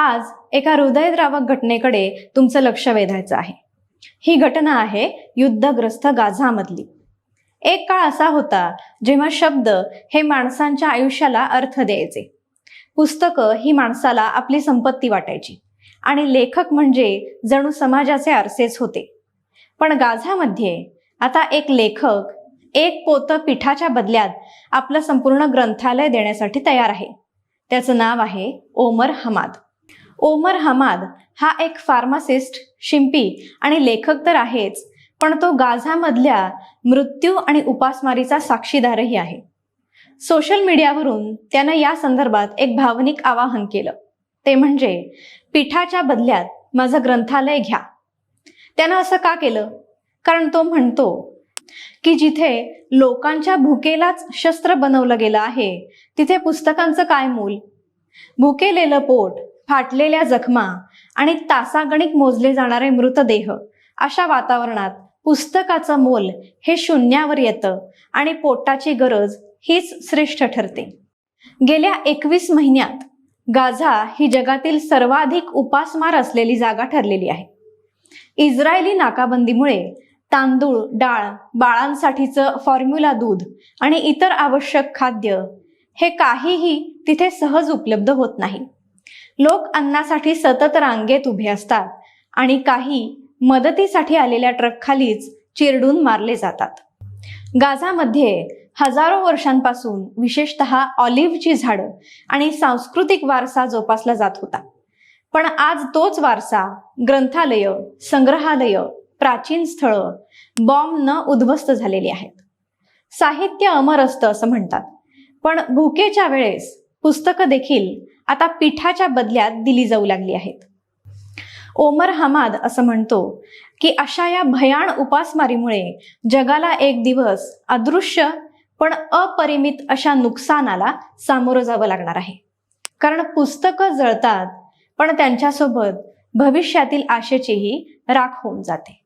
आज एका हृदयद्रावक घटनेकडे तुमचं लक्ष वेधायचं आहे. ही घटना आहे युद्धग्रस्त गाझामधली. एक काळ असा होता जेव्हा शब्द हे माणसांच्या आयुष्याला अर्थ द्यायचे. पुस्तकं ही माणसाला आपली संपत्ती वाटायची आणि लेखक म्हणजे जणू समाजाचे आरसेच होते. पण गाझामध्ये आता एक लेखक एक पोतं पिठाच्या बदल्यात आपलं संपूर्ण ग्रंथालय देण्यासाठी तयार आहे. त्याचं नाव आहे ओमर हमाद. ओमर हमाद हा एक फार्मासिस्ट शिंपी आणि लेखक तर आहेच पण तो गाझामधल्या मृत्यू आणि उपासमारीचा साक्षीदारही आहे. सोशल मीडियावरून त्यानं या संदर्भात एक भावनिक आवाहन केलं. ते म्हणजे पीठाच्या बदल्यात माझं ग्रंथालय घ्या. त्यानं असं का केलं? कारण तो म्हणतो की जिथे लोकांच्या भुकेलाच शस्त्र बनवलं गेलं आहे तिथे पुस्तकांचं काय मूल? भुकेलेलं पोट फाटलेल्या जखमा आणि तासागणिक मोजले जाणारे मृतदेह अशा वातावरणात पुस्तकाचं मोल हे शून्यावर येतं आणि पोटाची गरज हीच श्रेष्ठ ठरते. गेल्या एकवीस महिन्यात गाझा ही जगातील सर्वाधिक उपासमार असलेली जागा ठरलेली आहे. इस्रायली नाकाबंदीमुळे तांदूळ डाळ बाळांसाठीचं फॉर्म्युला दूध आणि इतर आवश्यक खाद्य हे काहीही तिथे सहज उपलब्ध होत नाही. लोक अन्नासाठी सतत रांगेत उभे असतात आणि काही मदतीसाठी आलेल्या ट्रकखालीच चिरडून मारले जातात. गाझामध्ये हजारो वर्षांपासून विशेषतः ऑलिव्हची झाडं आणि सांस्कृतिक वारसा जोपासला जात होता. पण आज तोच वारसा ग्रंथालय संग्रहालय प्राचीन स्थळं बॉम्ब न उद्ध्वस्त झालेली आहेत. साहित्य अमर असतं असं म्हणतात. पण भुकेच्या वेळेस पुस्तकं देखील आता पिठाच्या बदल्यात दिली जाऊ लागली आहेत. ओमर हमाद असं म्हणतो की अशा या भयाण उपासमारीमुळे जगाला एक दिवस अदृश्य पण अपरिमित अशा नुकसानाला सामोरं जावं लागणार आहे. कारण पुस्तकं जळतात पण त्यांच्यासोबत भविष्यातील आशेचीही राख होऊन जाते.